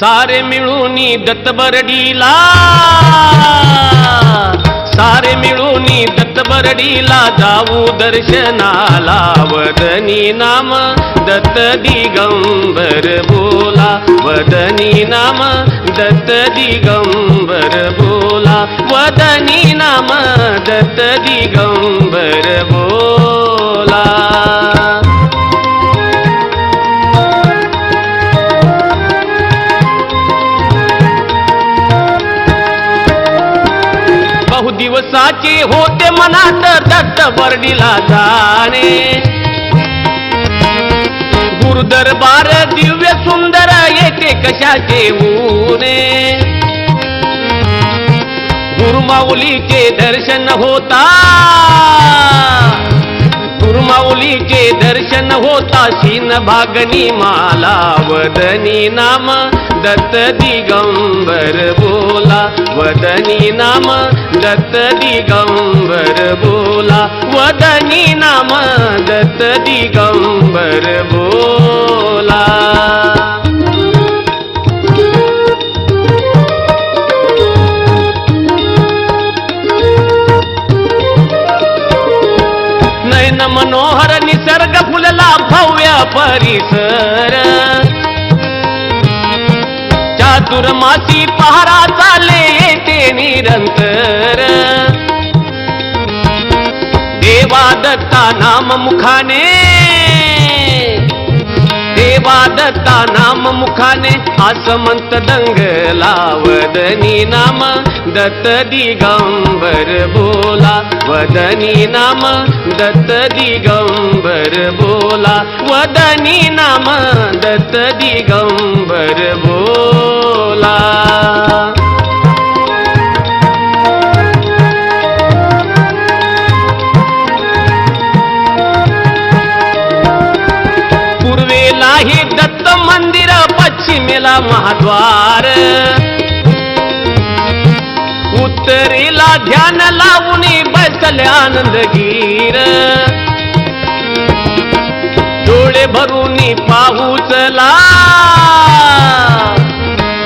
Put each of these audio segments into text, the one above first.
सारे मिळून दत्तबरडीला सारे मिळून दत्तबरडीला जाऊ दर्शनाला वदनी नाम दत्त दिगंबर बोला. वदनी नाम दत्त दिगंबर बोला. वदनी नाम दत्त दिगंबर दिवसाचे होते मनात दत्त बर्डीला जाणे. गुरुदरबार दिव्य सुंदर येते कशाचे ऊने. गुरुमाऊलीचे दर्शन होता. माऊलीचे दर्शन होता शीन भागनी माला वदनी नाम दत्त दिगंबर बोला. वदनी नाम दत्त दिगंबर बोला. वदनी नाम दत्त दिगंबर बोला. भव्य परिसर चातुर्मासी पहारा चाले येते निरंतर. देवा दत्ता नाम मुखाने देवा नाम मुखाने आसमंत दंग लावदनी नाम दत्त दिगंबर बोला वदनी नाम दत्त दिगंबर बोला वदनी नाम दत्त दिगंबर बोला. पश्चिमेला महाद्वार. उत्तरीला ध्यान लावून बसले आनंदगीर डोळे भरून पाहू चला.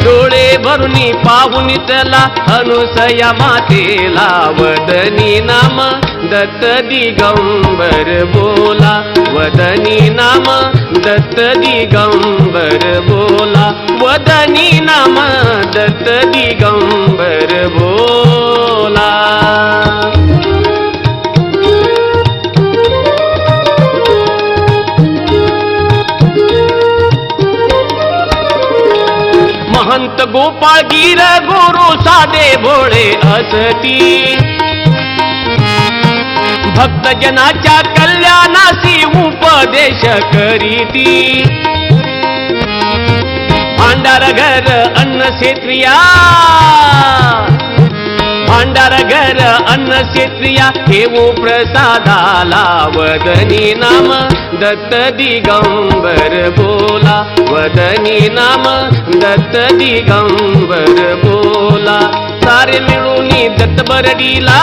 डोळे भरून पाहून चला. अनुसया मातेला वदनी नाम. दत्त दिगंबर बोला. वदनी नाम. दत्त दिगंबर बोला मदनी नाम दत्त दिगंबर बोला। महंत गोपाळ गिर गुरु साधे भोळे असती। भक्तजनाच्या कल्याणासी उपदेश करीती। भांडार घर अन्न क्षेत्रिया. भांडार घर अन्न क्षेत्रिया ठेवू प्रसादाला वदनी नाम. दत्त दिगंबर बोला वदनी नाम. दत्त दिगंबर बोला. सारे मिळून दत्त बरडीला.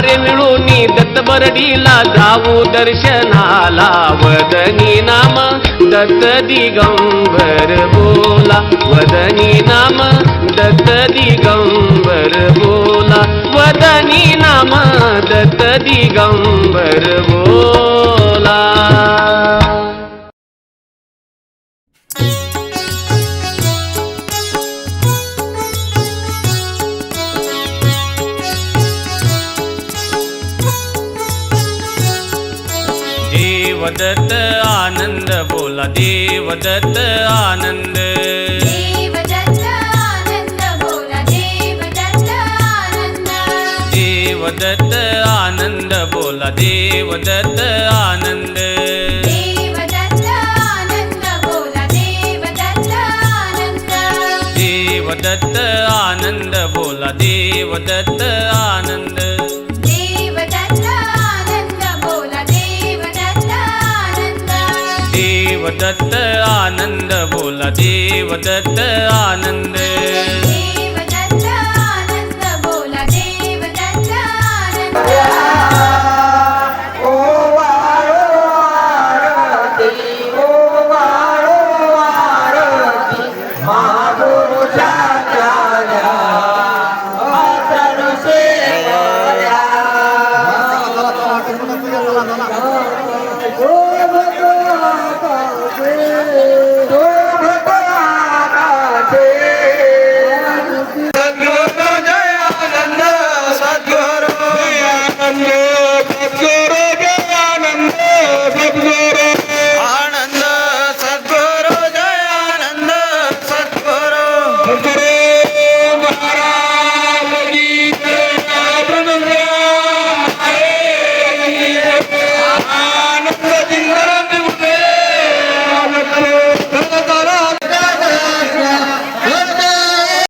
सारे मिळून दत्त बरडीला जाऊ दर्शनाला. वदनी नाम दत्त दिगंबर बोला. वदनी नाम दत्त दिगंबर बोला. वदनी नाम दत्त दिगंबर बोला. देवदत्त आनंद बोला देवदत्त आनंद देवदत्त आनंद बोला देवदत्त आनंद देवदत्त आनंद बोला देवदत्त आनंद देवदत्त आनंद बोला देवदत्त आनंद.